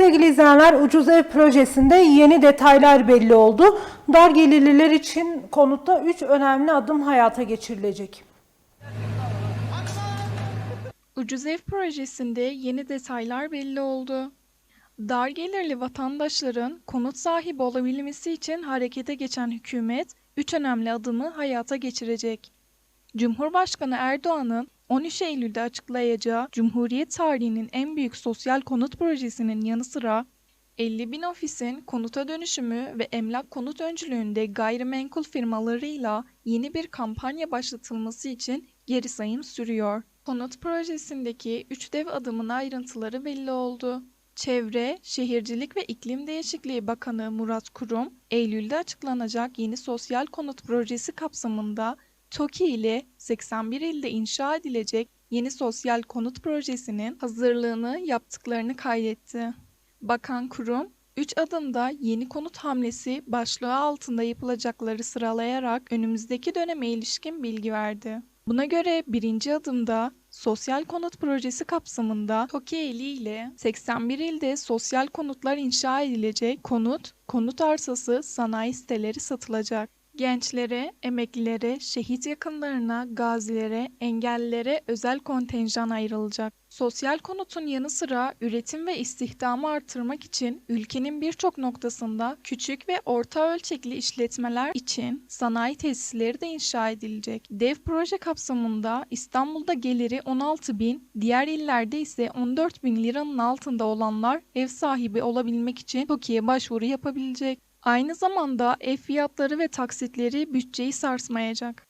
Sevgili izleyenler Ucuz Ev projesinde yeni detaylar belli oldu. Dar gelirliler için konutta 3 önemli adım hayata geçirilecek. Ucuz ev projesinde yeni detaylar belli oldu. Dar gelirli vatandaşların konut sahibi olabilmesi için harekete geçen hükümet 3 önemli adımı hayata geçirecek. Cumhurbaşkanı Erdoğan'ın 13 Eylül'de açıklayacağı Cumhuriyet tarihinin en büyük sosyal konut projesinin yanı sıra 50 bin ofisin konuta dönüşümü ve emlak konut öncülüğünde gayrimenkul firmalarıyla yeni bir kampanya başlatılması için geri sayım sürüyor. Konut projesindeki 3 dev adımın ayrıntıları belli oldu. Çevre, Şehircilik ve İklim Değişikliği Bakanı Murat Kurum, Eylül'de açıklanacak yeni sosyal konut projesi kapsamında TOKİ ile 81 ilde inşa edilecek yeni sosyal konut projesinin hazırlığını yaptıklarını kaydetti. Bakan Kurum, 3 adımda yeni konut hamlesi başlığı altında yapılacakları sıralayarak önümüzdeki döneme ilişkin bilgi verdi. Buna göre birinci adımda sosyal konut projesi kapsamında TOKİ ile 81 ilde sosyal konutlar inşa edilecek konut, konut arsası, sanayi siteleri satılacak. Gençlere, emeklilere, şehit yakınlarına, gazilere, engellilere özel kontenjan ayrılacak. Sosyal konutun yanı sıra üretim ve istihdamı artırmak için ülkenin birçok noktasında küçük ve orta ölçekli işletmeler için sanayi tesisleri de inşa edilecek. Dev proje kapsamında İstanbul'da geliri 16 bin, diğer illerde ise 14 bin liranın altında olanlar ev sahibi olabilmek için TOKİ'ye başvuru yapabilecek. Aynı zamanda ev fiyatları ve taksitleri bütçeyi sarsmayacak.